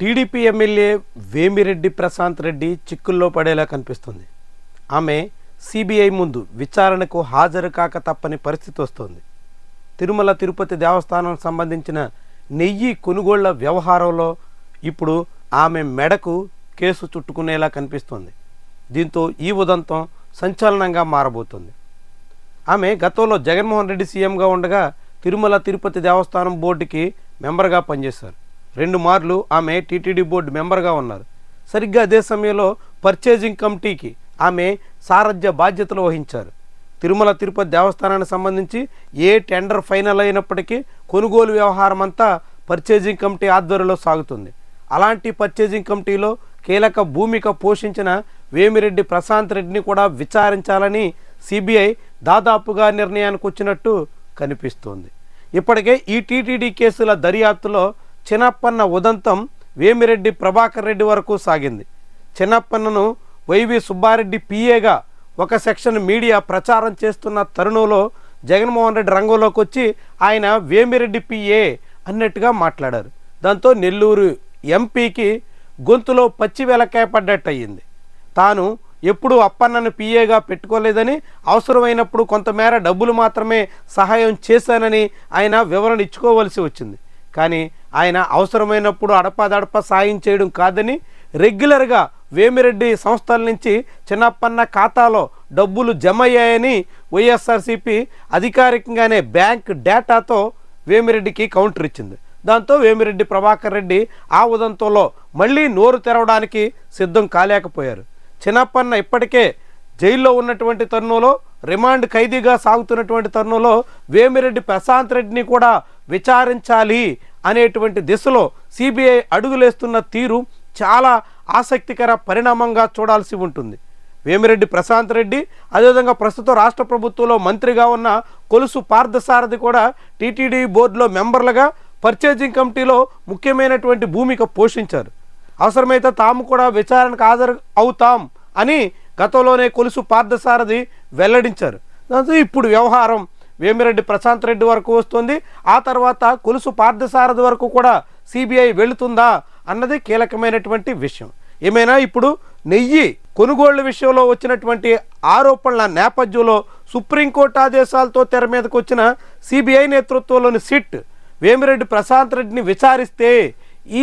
TDP MLA Vemireddy Prashanth Reddy చిక్కుల్లో పడేలా కనిపిస్తుంది. ఆమె సిబిఐ ముందు విచారణకు హాజరు కాక తప్పని పరిస్థితి వస్తోంది. తిరుమల తిరుపతి దేవస్థానం సంబంధించిన నెయ్యి కొనుగోళ్ళ వ్యవహారంలో ఇప్పుడు ఆమె మెడకు కేసు చుట్టుకునేలా కనిపిస్తోంది. దీంతో ఈ ఉదంతం సంచలనంగా మారబోతుంది. ఆమె గతంలో జగన్మోహన్ రెడ్డి సీఎంగా ఉండగా తిరుమల తిరుపతి దేవస్థానం బోర్డుకి మెంబర్గా పనిచేశారు. రెండు మార్లు ఆమె టీటీడీ బోర్డు మెంబర్గా ఉన్నారు. సరిగ్గా అదే సమయంలో పర్చేజింగ్ కమిటీకి ఆమె సారథ్య బాధ్యతలు వహించారు. తిరుమల తిరుపతి దేవస్థానానికి సంబంధించి ఏ టెండర్ ఫైనల్ అయినప్పటికీ కొనుగోలు వ్యవహారం అంతా పర్చేజింగ్ కమిటీ ఆధ్వర్యంలో సాగుతుంది. అలాంటి పర్చేజింగ్ కమిటీలో కీలక భూమిక పోషించిన వేమిరెడ్డి ప్రశాంత్ రెడ్డిని కూడా విచారించాలని సిబిఐ దాదాపుగా నిర్ణయానికి వచ్చినట్టు కనిపిస్తోంది. ఇప్పటికే ఈ టీటీడీ కేసుల దర్యాప్తులో చిన్నప్పన్న ఉదంతం వేమిరెడ్డి ప్రభాకర్ రెడ్డి వరకు సాగింది. చిన్నప్పన్నను వైవి సుబ్బారెడ్డి పిఏగా ఒక సెక్షన్ మీడియా ప్రచారం చేస్తున్న తరుణంలో జగన్మోహన్ రెడ్డి రంగంలోకి వచ్చి ఆయన వేమిరెడ్డి పిఏ అన్నట్టుగా మాట్లాడారు. దాంతో నెల్లూరు ఎంపీకి గొంతులో పచ్చి వెలకాయ పడ్డట్టు అయ్యింది తాను ఎప్పుడూ అప్పన్నను పిఏగా పెట్టుకోలేదని అవసరమైనప్పుడు కొంతమేర డబ్బులు మాత్రమే సహాయం చేశానని ఆయన వివరణ ఇచ్చుకోవలసి వచ్చింది. కానీ ఆయన అవసరమైనప్పుడు అడపాదడప సాయం చేయడం కాదని రెగ్యులర్గా వేమిరెడ్డి సంస్థల నుంచి చిన్నప్పన్న ఖాతాలో డబ్బులు జమ అయ్యాయని వైఎస్ఆర్సీపీ అధికారికంగానే బ్యాంక్ డేటాతో వేమిరెడ్డికి కౌంటర్ ఇచ్చింది. దాంతో వేమిరెడ్డి ప్రభాకర్ రెడ్డి ఆ ఉదంతంలో మళ్ళీ నోరు తెరవడానికి సిద్ధం కాలేకపోయారు. చిన్నప్పన్న ఇప్పటికే జైల్లో ఉన్నటువంటి తరుణంలో రిమాండ్ ఖైదీగా సాగుతున్నటువంటి తరుణంలో వేమిరెడ్డి ప్రశాంత్ రెడ్డిని కూడా విచారించాలి అనేటువంటి దిశలో సిబిఐ అడుగులేస్తున్న తీరు చాలా ఆసక్తికర పరిణామంగా చూడాల్సి ఉంటుంది. వేమిరెడ్డి ప్రశాంత్ రెడ్డి అదేవిధంగా ప్రస్తుతం రాష్ట్ర ప్రభుత్వంలో మంత్రిగా ఉన్న కొలుసు పార్థసారథి కూడా టీటీడీ బోర్డులో మెంబర్లుగా పర్చేజింగ్ కమిటీలో ముఖ్యమైనటువంటి భూమిక పోషించారు. అవసరమైతే తాము కూడా విచారణకు హాజరు అవుతాం అని గతంలోనే కొలుసు పార్థసారథి వెల్లడించారు. దాంతో ఇప్పుడు వ్యవహారం వేమిరెడ్డి ప్రశాంత్ రెడ్డి వరకు వస్తుంది. ఆ తర్వాత కొలుసు పార్థసారథి వరకు కూడా సిబిఐ వెళుతుందా అన్నది కీలకమైనటువంటి విషయం. ఏమైనా ఇప్పుడు నెయ్యి కొనుగోళ్ళ విషయంలో వచ్చినటువంటి ఆరోపణల నేపథ్యంలో సుప్రీంకోర్టు ఆదేశాలతో తెర మీదకు వచ్చిన సిబిఐ నేతృత్వంలోని సిట్ వేమిరెడ్డి ప్రశాంత్ రెడ్డిని విచారిస్తే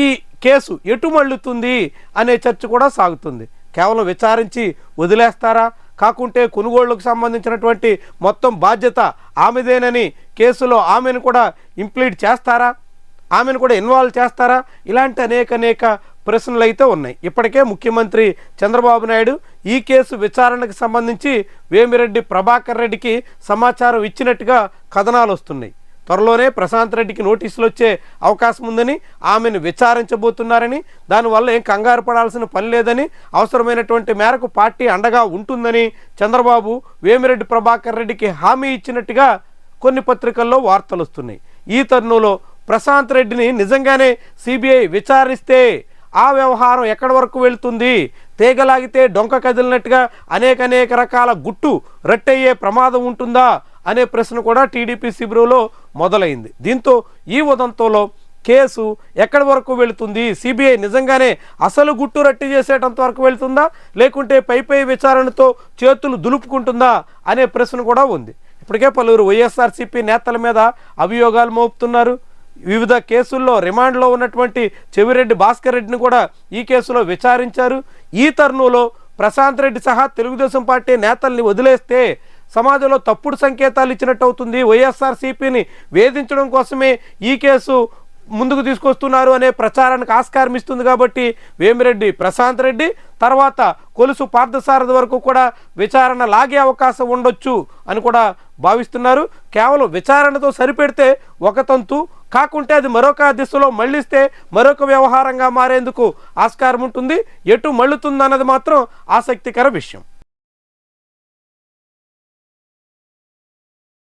ఈ కేసు ఎటు మళ్ళుతుంది అనే చర్చ కూడా సాగుతుంది. కేవలం విచారించి వదిలేస్తారా? కాకుంటే కొనుగోళ్ళకు సంబంధించినటువంటి మొత్తం బాధ్యత ఆమెదేనని కేసులో ఆమెను కూడా ఇంప్లీట్ చేస్తారా? ఆమెను కూడా ఇన్వాల్వ్ చేస్తారా? ఇలాంటి అనేక అనేక ప్రశ్నలు అయితే ఉన్నాయి. ఇప్పటికే ముఖ్యమంత్రి చంద్రబాబు నాయుడు ఈ కేసు విచారణకు సంబంధించి వేమిరెడ్డి ప్రభాకర్ రెడ్డికి సమాచారం ఇచ్చినట్టుగా కథనాలు వస్తున్నాయి. త్వరలోనే ప్రశాంత్ రెడ్డికి నోటీసులు వచ్చే అవకాశం ఉందని ఆమెను విచారించబోతున్నారని దానివల్ల ఏం కంగారు పడాల్సిన పని లేదని అవసరమైనటువంటి మేరకు పార్టీ అండగా ఉంటుందని చంద్రబాబు వేమిరెడ్డి ప్రభాకర్ రెడ్డికి హామీ ఇచ్చినట్టుగా కొన్ని పత్రికల్లో వార్తలు వస్తున్నాయి. ఈ తరుణంలో ప్రశాంత్ రెడ్డిని నిజంగానే సిబిఐ విచారిస్తే ఆ వ్యవహారం ఎక్కడి వరకు వెళ్తుంది? తీగలాగితే డొంక కదిలినట్టుగా అనేక అనేక రకాల గుట్టు రట్టయ్యే ప్రమాదం ఉంటుందా? అనే ప్రశ్న కూడా టీడీపీ శిబిరంలో మొదలైంది. దీంతో ఈ ఉదంతంలో కేసు ఎక్కడి వరకు వెళుతుంది? సిబిఐ నిజంగానే అసలు గుట్టు రట్టి చేసేటంత వరకు వెళుతుందా? లేకుంటే పైపై విచారణతో చేతులు దులుపుకుంటుందా అనే ప్రశ్న కూడా ఉంది. ఇప్పటికే పలువురు వైఎస్ఆర్సీపీ నేతల మీద అభియోగాలు మోపుతున్నారు. వివిధ కేసుల్లో రిమాండ్లో ఉన్నటువంటి చెవిరెడ్డి భాస్కర్ రెడ్డిని కూడా ఈ కేసులో విచారించారు. ఈ తరుణంలో ప్రశాంత్ రెడ్డి సహా తెలుగుదేశం పార్టీ నేతల్ని వదిలేస్తే సమాజంలో తప్పుడు సంకేతాలు ఇచ్చినట్టు అవుతుంది. వైఎస్ఆర్సీపీని వేధించడం కోసమే ఈ కేసు ముందుకు తీసుకొస్తున్నారు అనే ప్రచారానికి ఆస్కారం ఇస్తుంది కాబట్టి వేమిరెడ్డి ప్రశాంత్ రెడ్డి తర్వాత కొలుసు పార్థసారథి వరకు కూడా విచారణ లాగే అవకాశం ఉండొచ్చు అని కూడా భావిస్తున్నారు. కేవలం విచారణతో సరిపెడితే ఒక తంతు కాకుంటే అది మరొక దిశలో మళ్ళిస్తే మరొక వ్యవహారంగా మారేందుకు ఆస్కారం ఉంటుంది. ఎటు మళ్ళుతుందన్నది మాత్రం ఆసక్తికర విషయం.